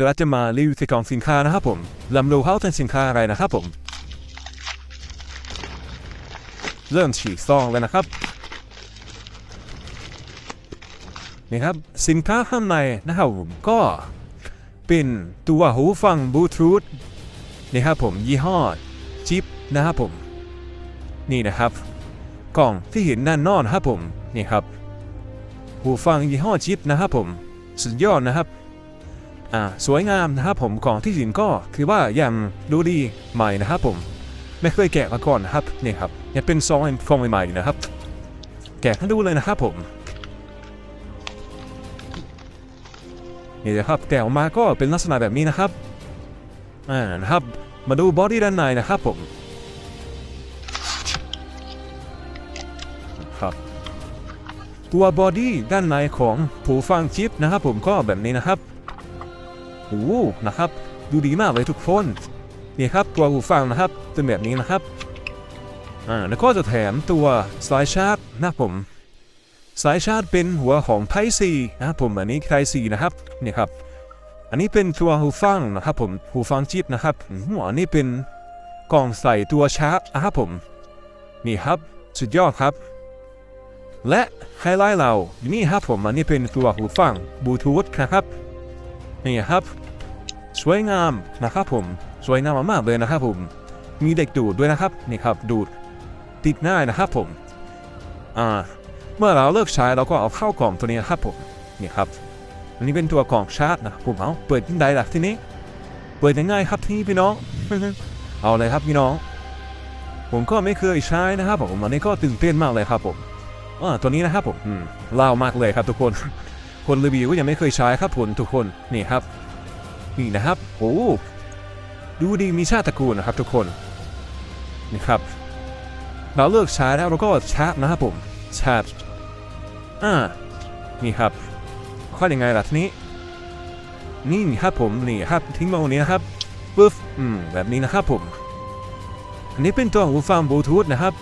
เดี๋ยวเราจะมารีวิวที่กล่องสินค้านะครับผมลำดูเขาเป็นสินค้าอะไรนะครับผม เริ่มฉีกซองเลยนะครับ นี่ครับ สินค้าข้างในนะครับผมก็เป็นตัวหูฟังบลูทูธนี่ครับผมยี่ห้อจิปนะครับผม นี่นะครับกล่องที่เห็นด้านนอกนะครับผม นี่ครับ หูฟังยี่ห้อจิปนะครับผม สุดยอดนะครับ อ่าสวยงามนะครับผมกล่องที่สินก็คือว่ายังดูดีใหม่นะครับผมไม่เคยแกะมาก่อนนะครับนี่ครับยังเป็นซองฟองใหม่ๆอยู่นะครับ แกะให้ดูเลยนะครับผมนี่นะครับแกะออกมาก็เป็นลักษณะแบบนี้นะครับอ่านะครับมาดูบอดี้ด้านในนะครับผมครับตัวบอดี้ด้านในของหูฟังชิปนะครับผมก็แบบนี้นะครับ โอ้โหนะครับ ดูดีมากเลยทุกคนนี่ครับตัวหูฟังนะครับเป็นแบบนี้นะครับอ่าแล้วก็จะแถมตัวสายชาร์จนะผมสายชาร์จเป็นหัวของไทซีนะครับผมอันนี้ไทซีนะครับนี่ครับอันนี้เป็นตัวหูฟังนะครับผมหูฟังจิบนะครับหัวนี้เป็นกล่องใส่ตัวชาร์จนะครับผมนี่ครับสุดยอดครับ และไฮไลท์เรานี่ครับผมอันนี้เป็นตัวหูฟังบลูทูธนะครับ นี่ครับสวยงามนะครับผมสวยงามมากๆเลยนะครับผมมีเด็กดูดด้วยนะครับนี่ครับดูดติดง่ายนะครับผมอ่าเมื่อเราเลิกใช้เราก็เอาเข้ากล่องตัวนี้นะครับผมนี่ครับอันนี้เป็นตัวกล่องชาร์จนะครับผมเอาเปิดยังไงล่ะที่นี้ เปิดยังไงครับที่นี่พี่น้องเอาเลยครับพี่น้อง ผมก็ไม่เคยใช้นะครับผมอันนี้ก็ตื่นเต้นมากเลยครับผมอ่าตัวนี้นะครับผมอืมเล่ามากเลยครับทุกคน คนรีวิวก็ยังไม่เคยใช้ครับผมทุกคนนี่ครับนี่นะครับโอ้ดูดีมีชาติตระกูลนะครับทุกคนนี่ครับเราเลิกใช้แล้วเราก็แชาร์จนะครับผมแชาร์จอ่านี่ครับข้อยังไงล่ะทีนี้นี่ครับผมนี่ครับทิ้งมาตรงนี้นะครับปึ๊บอืมแบบนี้นะครับผมอันนี้เป็นตัวหูฟังบลูทูธนะครับ